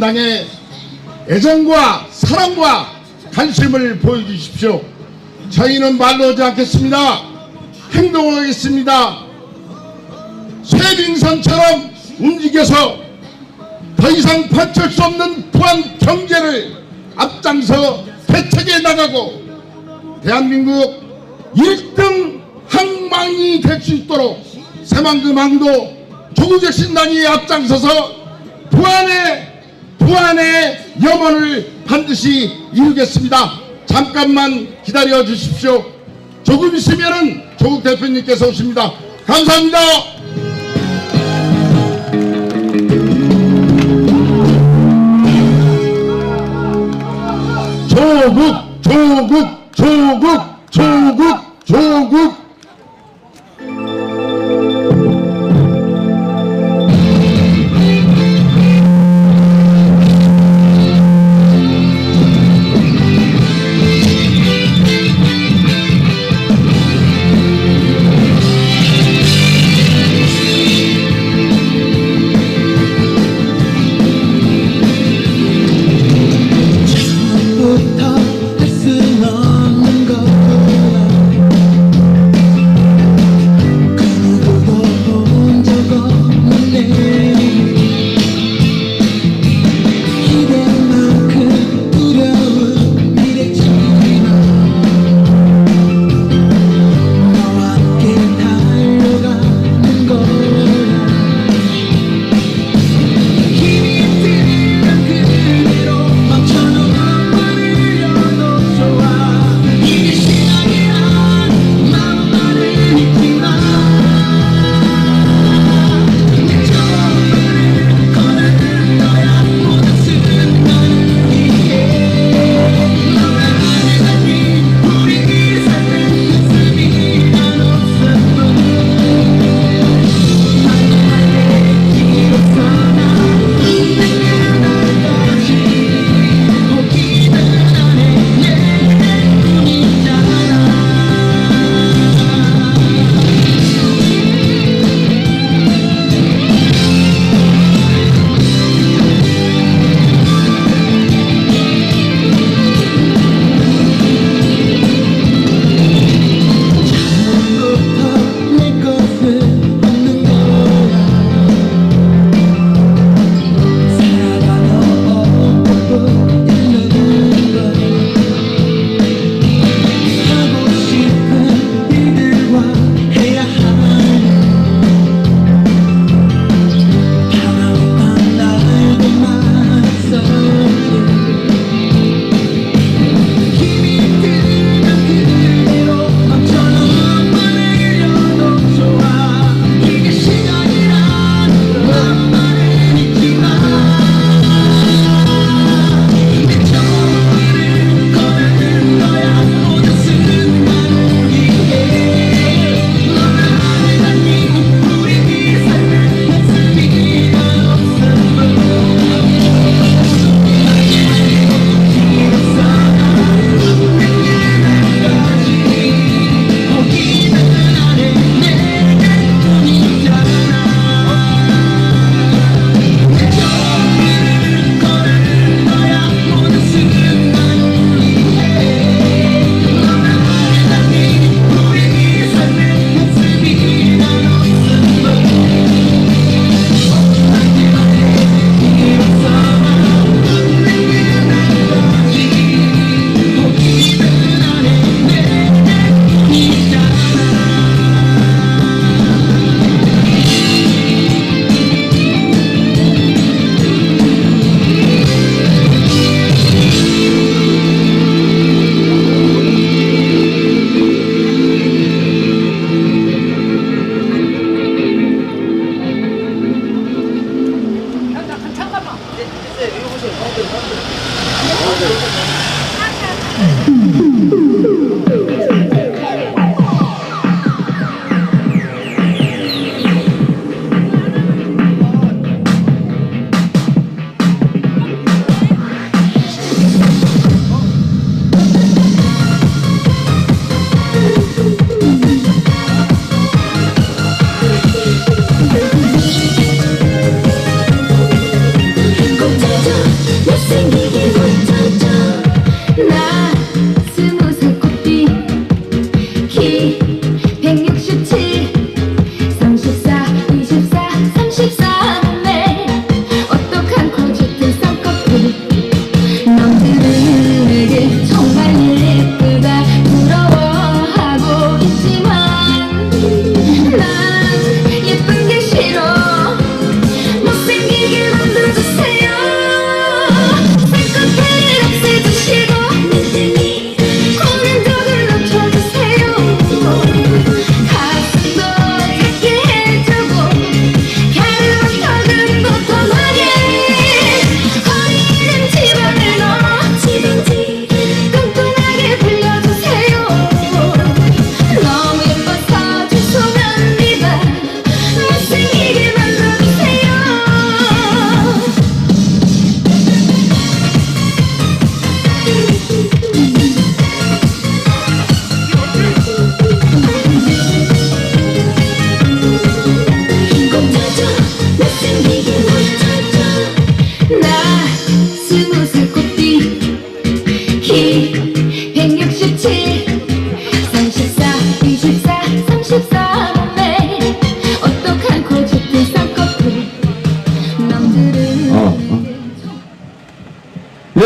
당의 애정과 사랑과 관심을 보여주십시오. 저희는 말로 하지 않겠습니다. 행동을 하겠습니다. 쇠빙선처럼 움직여서 더 이상 받칠 수 없는 부안 경제를 앞장서 개척해 나가고 대한민국 1등 항망이 될 수 있도록 새만금항도 조국의 신당이 앞장서서 부안의 부안의 염원을 반드시 이루겠습니다. 잠깐만 기다려 주십시오. 조금 있으면은 조국 대표님께서 오십니다. 감사합니다. 조국, 조국, 조국, 조국, 조국.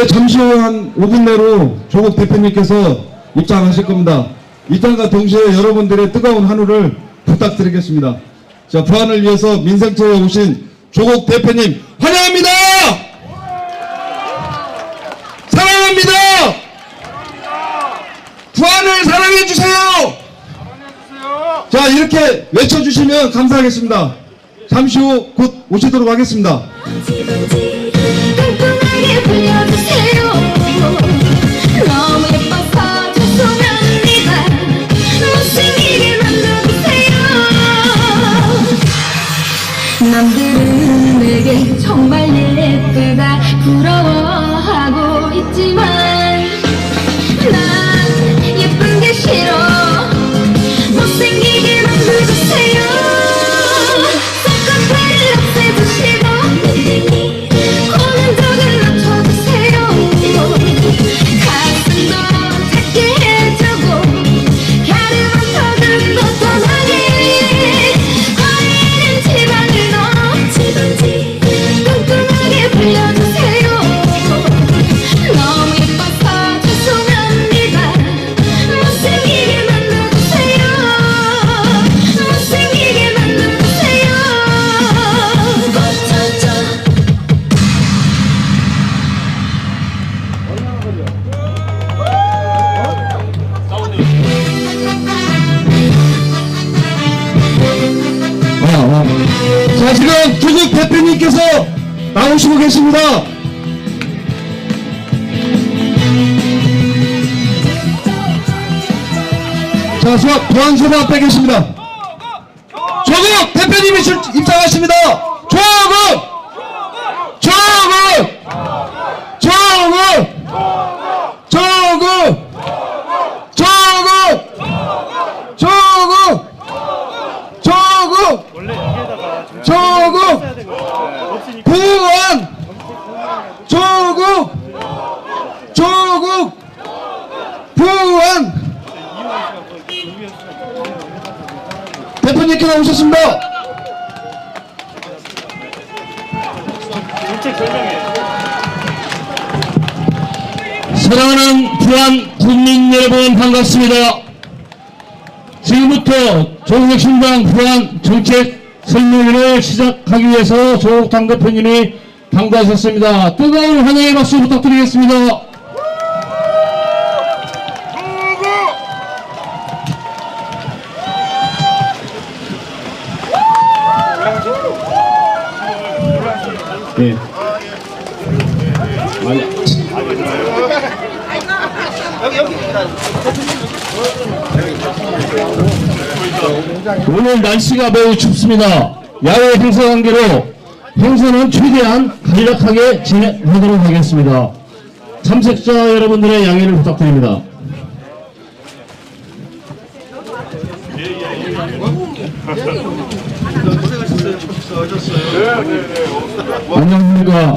잠시 후 한 5분 내로 조국 대표님께서 입장하실 겁니다. 입장과 동시에 여러분들의 뜨거운 한우를 부탁드리겠습니다. 자, 부안을 위해서 민생처에 오신 조국 대표님 환영합니다! 사랑합니다! 부안을 사랑해주세요! 자, 이렇게 외쳐주시면 감사하겠습니다. 잠시 후 곧 오시도록 하겠습니다. 崇拜。 대표님께서 나오시고 계십니다. 자, 수학 보안소대 앞에 계십니다. 조국 대표님이 출, 입장하십니다. 조국! 조국! 조국! 조국! 조국! 조국! 조국! 부원! 조국! 조국! 부원! 대표님께 나오셨습니다. 사랑하는 부안 국민 여러분 반갑습니다. 지금부터 조국혁신당 부안 정책 설명회를 시작하기 위해서 조국 당 대표님이 당도하셨습니다. 뜨거운 환영의 박수 부탁드리겠습니다. 오늘 날씨가 매우 춥습니다. 야외 행사 관계로 행사는 최대한 간략하게 진행하도록 하겠습니다. 참석자 여러분들의 양해를 부탁드립니다. 안녕하십니까.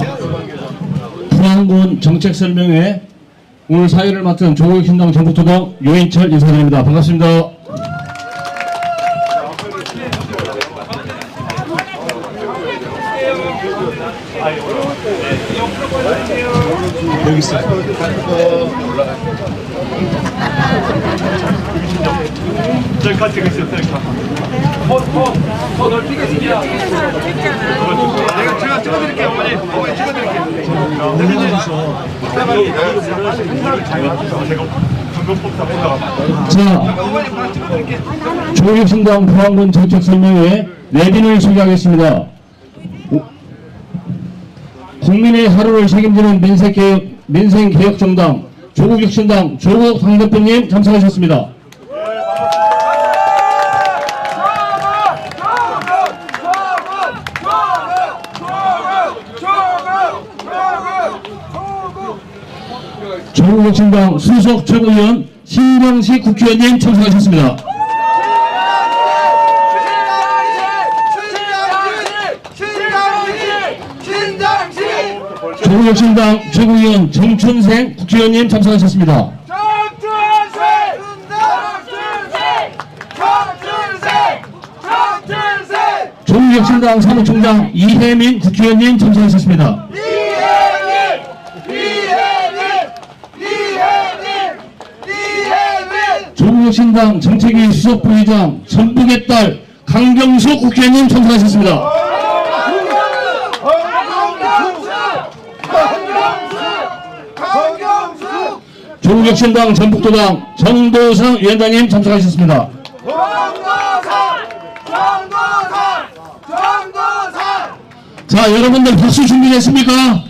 부안 부안군 정책 설명회 오늘 사회를 맡은 조국혁신당 전북도당 요인철 인사드립니다. 반갑습니다. 저기 같이 계세요, 저기 가. 더 넓히겠습니다. 내가 제가 찍어드릴게요, 어머니. 어머니 찍어드릴게요. 제가 전국법 다 올라가. 자, 어머니 다 찍어드릴게요. 조국혁신당 부안군 정책 설명회 내빈을 소개하겠습니다. 오- 국민의 하루를 책임지는 민생개혁, 민생개혁정당 조국혁신당 조국 당대표님 참석하셨습니다. 조국혁신당 수석 최고위원 신명식 국회의원님 참석하셨습니다. 조국혁신당 최고위원 정춘생 국회의원님 참석하셨습니다. 조국혁신당 사무총장 이혜민 국회의원님 참석하셨습니다. 조국혁신당 정책위 수석부의장 전북의 딸 강경숙 국회의원님 참석하셨습니다. 조국혁신당 전북도당 정도상 위원장님 참석하셨습니다. 자, 여러분들 박수 준비됐습니까?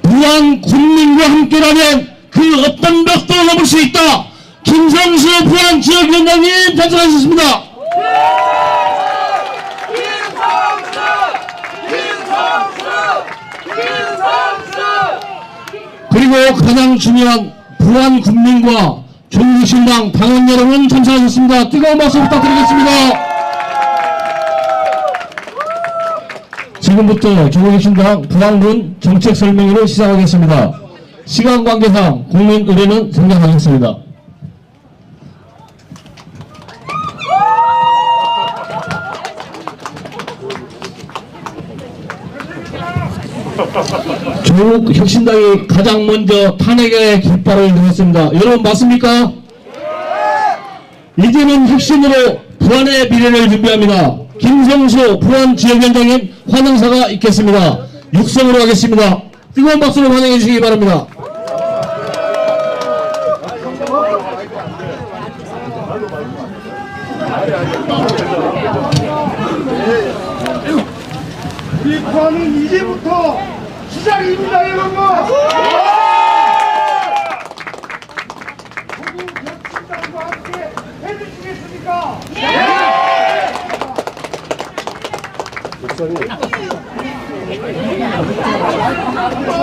부안 국민과 함께라면 그 어떤 벽도 넘을 수 있다. 김성수 부안 지역위원장님 참석하셨습니다. 그리고 가장 중요한 부안 국민과 조국신당 당원 여러분 참석하셨습니다. 뜨거운 박수 부탁드리겠습니다. 지금부터 조국신당 부안군 정책 설명회를 시작하겠습니다. 시간 관계상 국민 의뢰는 생략하겠습니다. 조국 혁신당이 가장 먼저 탄핵의 깃발을 들었습니다. 여러분 맞습니까? 이제는 혁신으로 부안의 미래를 준비합니다. 김성수 부안 지역위원장님 환영사가 있겠습니다. 육성으로 하겠습니다. 뜨거운 박수로 환영해 주시기 바랍니다. 부안은 이제부터 시작입니다, 여러분! 조국 혁신당과 함께 해주시겠습니까?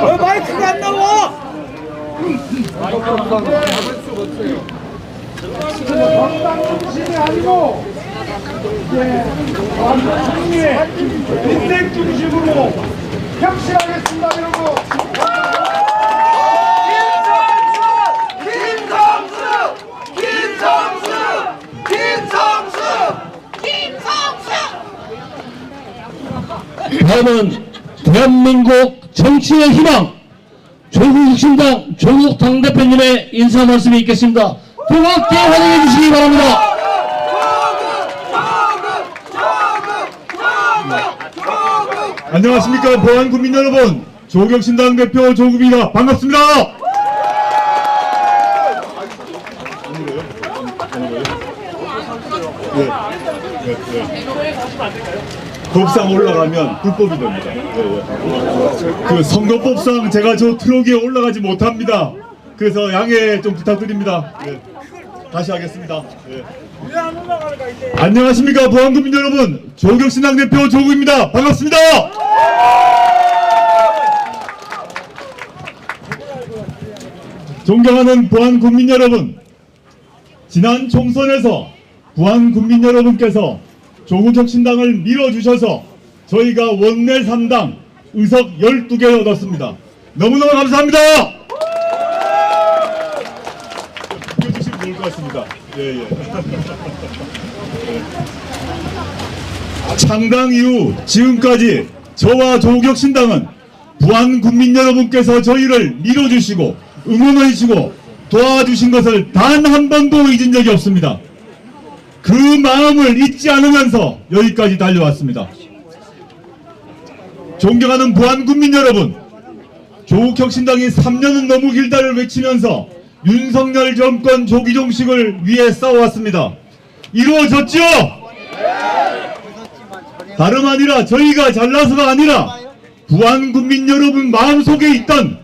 왜 마이크가 안 나와? 건강 중심이 아니고 민생 중심으로 혁신하겠습니다, 여러분. 김성수! 김성수! 김성수! 다음은 대한민국 정치의 희망 조국 혁신당 조국 당대표님의 인사 말씀이 있겠습니다. 뜨겁게 환영해 주시기 바랍니다. 안녕하십니까 보안 국민 여러분 조경신당 대표 조국입니다 반갑습니다 법상 올라가면 불법이 됩니다. 예, 예. 그 선거법상 제가 저 트럭에 올라가지 못합니다. 그래서 양해 좀 부탁드립니다. 예. 다시 하겠습니다. 예. 안녕하십니까 보안국민 여러분. 조경신당 대표 조국입니다. 반갑습니다. 존경하는 보안국민 여러분 지난 총선에서 보안국민 여러분께서 조국혁신당을 밀어주셔서 저희가 원내 3당 의석 12개 얻었습니다. 너무너무 감사합니다. 예, 예. 창당 이후 지금까지 저와 조국혁신당은 부안 국민 여러분께서 저희를 밀어주시고 응원해주시고 도와주신 것을 단 한 번도 잊은 적이 없습니다. 그 마음을 잊지 않으면서 여기까지 달려왔습니다. 존경하는 부안 국민 여러분, 조국혁신당이 3년은 너무 길다를 외치면서 윤석열 정권 조기 종식을 위해 싸워왔습니다. 이루어졌죠? 다름 아니라 저희가 잘나서가 아니라 부안 국민 여러분 마음속에 있던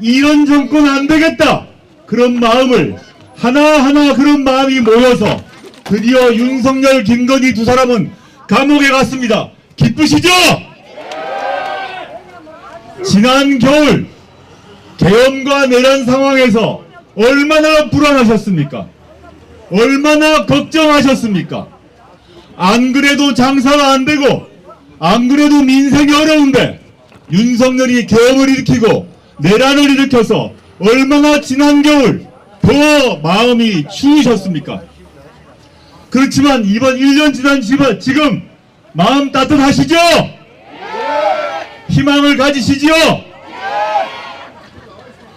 이런 정권 안 되겠다 그런 마음을 하나하나 그런 마음이 모여서 드디어 윤석열 김건희 두 사람은 감옥에 갔습니다. 기쁘시죠? 지난 겨울 계엄과 내란 상황에서 얼마나 불안하셨습니까? 얼마나 걱정하셨습니까? 안 그래도 장사가 안 되고 안 그래도 민생이 어려운데 윤석열이 계엄을 일으키고 내란을 일으켜서 얼마나 지난 겨울 더 마음이 추우셨습니까? 그렇지만 이번 1년 지난 지금- 마음 따뜻하시죠? 희망을 가지시지요?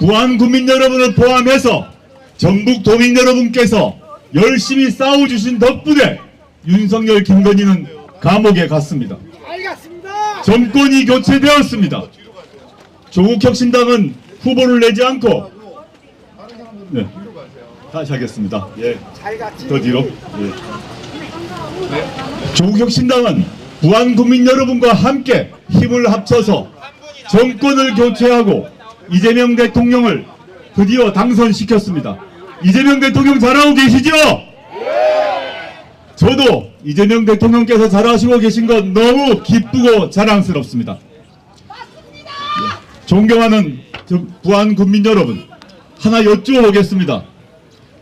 부안 국민 여러분을 포함해서 전북 도민 여러분께서 열심히 싸워주신 덕분에 윤석열 김건희는 감옥에 갔습니다. 정권이 교체되었습니다. 조국혁신당은 후보를 내지 않고 네. 다시 하겠습니다. 예. 더 뒤로. 예. 조국혁신당은 부안 국민 여러분과 함께 힘을 합쳐서 정권을 교체하고 이재명 대통령을 드디어 당선시켰습니다. 이재명 대통령 잘하고 계시죠? 저도 이재명 대통령께서 잘하시고 계신 것 너무 기쁘고 자랑스럽습니다. 예. 존경하는 저 부안 국민 여러분, 하나 여쭈어보겠습니다.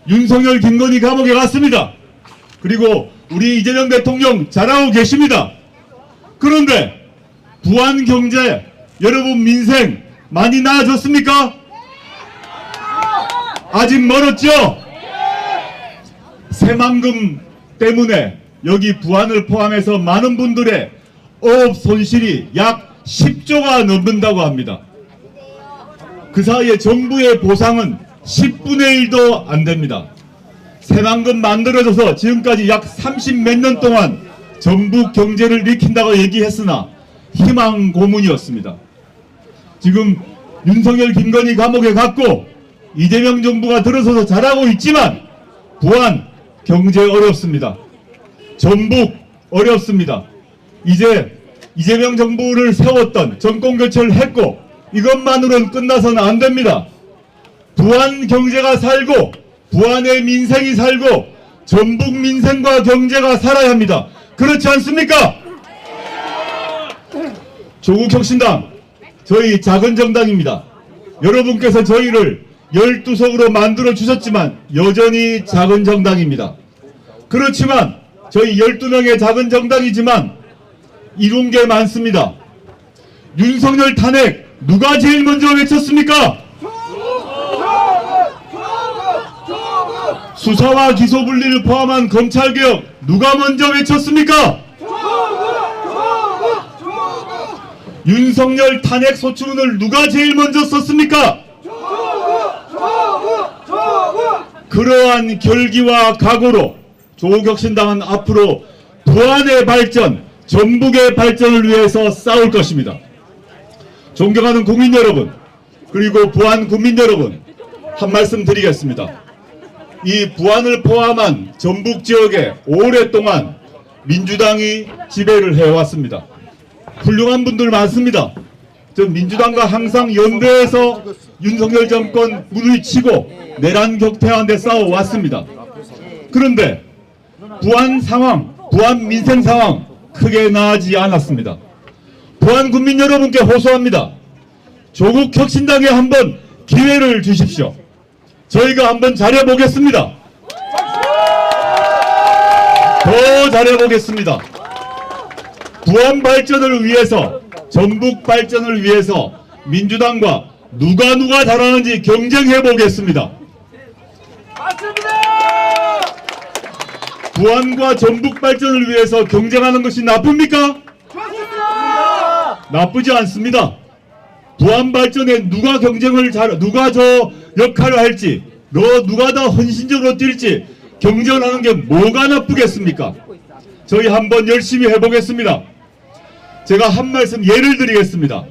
윤석열 김건희 감옥에 갔습니다. 그리고 우리 이재명 대통령 잘하고 계십니다. 그런데 부안 경제 여러분 민생 많이 나아졌습니까? 아직 멀었죠? 새만금 때문에 여기 부안을 포함해서 많은 분들의 어업 손실이 약 10조가 넘는다고 합니다. 그 사이에 정부의 보상은 10분의 1도 안 됩니다. 새만금 만들어져서 지금까지 약 30 몇 년 동안 전북 경제를 일으킨다고 얘기했으나 희망 고문이었습니다. 지금 윤석열 김건희 감옥에 갔고 이재명 정부가 들어서서 잘하고 있지만 부안 경제 어렵습니다. 전북 어렵습니다. 이제 이재명 정부를 세웠던 정권 교체를 했고 이것만으로는 끝나서는 안 됩니다. 부안 경제가 살고 부안의 민생이 살고 전북 민생과 경제가 살아야 합니다. 그렇지 않습니까? 조국 혁신당 저희 작은 정당입니다. 여러분께서 저희를 12석으로 만들어 주셨지만 여전히 작은 정당입니다. 그렇지만 저희 12명의 작은 정당이지만 이룬 게 많습니다. 윤석열 탄핵 누가 제일 먼저 외쳤습니까? 수사와 기소 분리를 포함한 검찰 개혁 누가 먼저 외쳤습니까? 윤석열 탄핵 소추문을 누가 제일 먼저 썼습니까? 그러한 결기와 각오로 조국혁신당은 앞으로 부안의 발전, 전북의 발전을 위해서 싸울 것입니다. 존경하는 국민 여러분, 그리고 부안 국민 여러분, 한 말씀 드리겠습니다. 이 부안을 포함한 전북 지역에 오랫동안 민주당이 지배를 해왔습니다. 훌륭한 분들 많습니다. 저 민주당과 항상 연대해서 윤석열 정권 문을 치고 내란 격퇴하는 데 싸워왔습니다. 그런데 부안 상황, 부안 민생 상황 크게 나아지지 않았습니다. 부안 국민 여러분께 호소합니다. 조국 혁신당에 한번 기회를 주십시오. 저희가 한번 잘해보겠습니다. 더 잘해보겠습니다. 부안 발전을 위해서, 전북 발전을 위해서 민주당과 누가 누가 잘하는지 경쟁해 보겠습니다. 부안과 전북 발전을 위해서 경쟁하는 것이 나쁩니까? 나쁘지 않습니다. 부안 발전에 누가 경쟁을 잘 누가 저 역할을 할지 너 누가 더 헌신적으로 뛸지 경쟁하는 게 뭐가 나쁘겠습니까? 저희 한번 열심히 해보겠습니다. 제가 한 말씀 예를 드리겠습니다.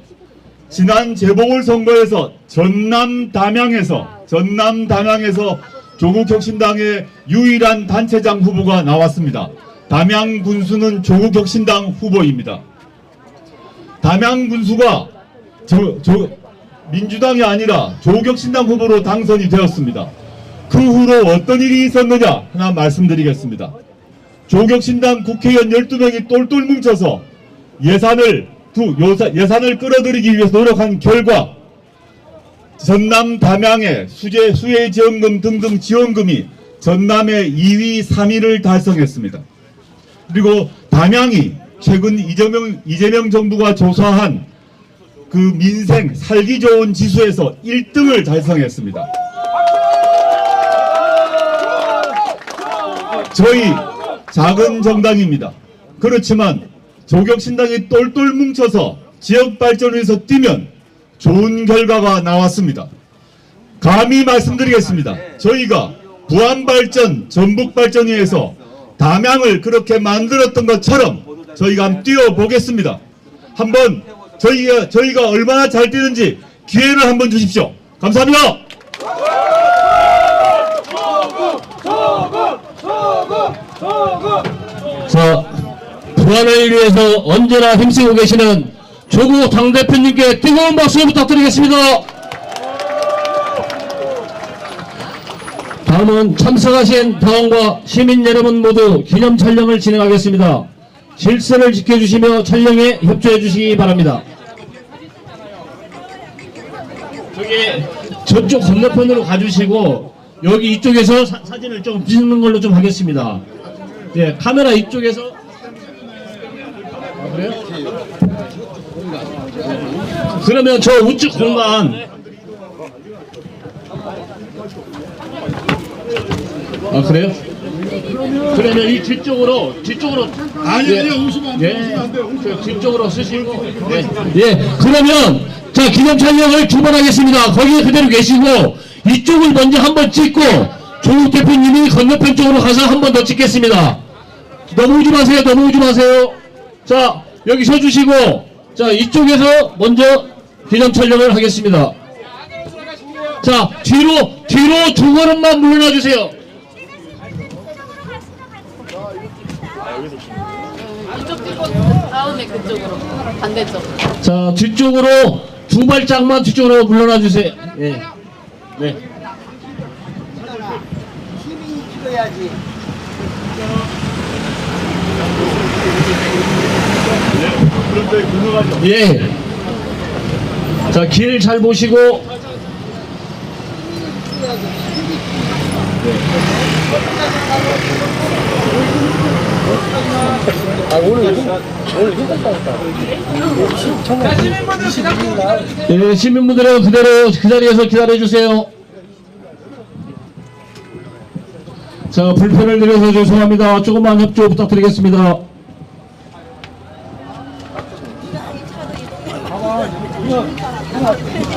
지난 재보궐선거에서 전남 담양에서 전남 담양에서 조국혁신당의 유일한 단체장 후보가 나왔습니다. 담양 군수는 조국혁신당 후보입니다. 담양 군수가 저, 저, 민주당이 아니라 조국혁신당 후보로 당선이 되었습니다. 그 후로 어떤 일이 있었느냐 하나 말씀드리겠습니다. 조국혁신당 국회의원 12명이 똘똘 뭉쳐서 예산을 두 예산을 끌어들이기 위해서 노력한 결과 전남 담양의 수재 수해 지원금 등등 지원금이 전남의 2위, 3위를 달성했습니다. 그리고 담양이 최근 이재명 이재명 정부가 조사한 그 민생 살기 좋은 지수에서 1등을 달성했습니다. 저희 작은 정당입니다. 그렇지만 조격신당이 똘똘 뭉쳐서 지역 발전을 위해서 뛰면 좋은 결과가 나왔습니다. 감히 말씀드리겠습니다. 저희가 부안발전, 전북발전위에서 담양을 그렇게 만들었던 것처럼 저희가 한번 뛰어보겠습니다. 한번 저희가, 저희가 얼마나 잘 뛰는지 기회를 한번 주십시오. 감사합니다. 부안을 위해서 언제나 힘쓰고 계시는 조국 당대표님께 뜨거운 박수 부탁드리겠습니다. 다음은 참석하신 당원과 시민 여러분 모두 기념 촬영을 진행하겠습니다. 질서를 지켜주시며 촬영에 협조해 주시기 바랍니다. 저기 저쪽 건너편으로 가주시고 여기 이쪽에서 사, 사진을 좀 찍는 걸로 좀 하겠습니다. 예, 카메라 이쪽에서 아, 그래요? 그러면 저 우측 공간 아 그래요? 그러면 이 뒤쪽으로 뒤쪽으로 아니 아니 오시면 안 돼. 저 뒤쪽으로 쓰시고 예. 예. 그러면 자 기념 촬영을 두번 하겠습니다. 거기 그대로 계시고 이쪽을 먼저 한번 찍고 조국 대표님이 건너편 쪽으로 가서 한번 더 찍겠습니다. 넘어오지 마세요. 넘어오지 마세요. 자 여기 서주시고 자 이쪽에서 먼저 기념 촬영을 하겠습니다. 자 뒤로 뒤로 두 걸음만 물러나 주세요. 찍고 다음에 그쪽으로 반대쪽. 자 뒤쪽으로 두 발짝만 뒤쪽으로 물러나 주세요. 예. 네. 예. 자, 길 잘 보시고. 예, 시민분들은 그대로 그 자리에서 기다려주세요. 자, 불편을 드려서 죄송합니다. 조금만 협조 부탁드리겠습니다.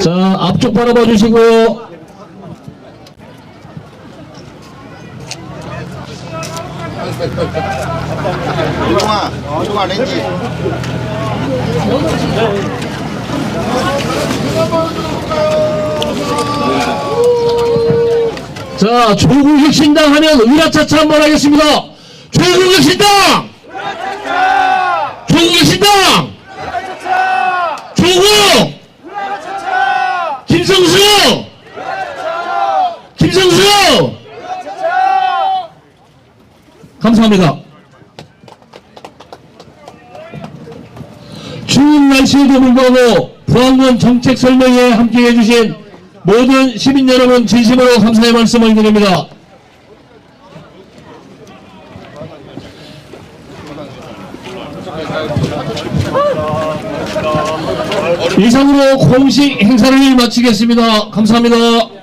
자, 앞쪽 바라봐 주시고요. 이동아, 이동아 렌지. 자, 조국혁 신당 하면 으라차차 한번 하겠습니다. 조국혁 신당! 조국혁 신당! 조국! 김성수! 김성수! 감사합니다. 추운 날씨에도 불구하고 부안군 정책 설명에 함께 해 주신 모든 시민 여러분 진심으로 감사의 말씀을 드립니다. 이상으로 공식 행사를 마치겠습니다. 감사합니다.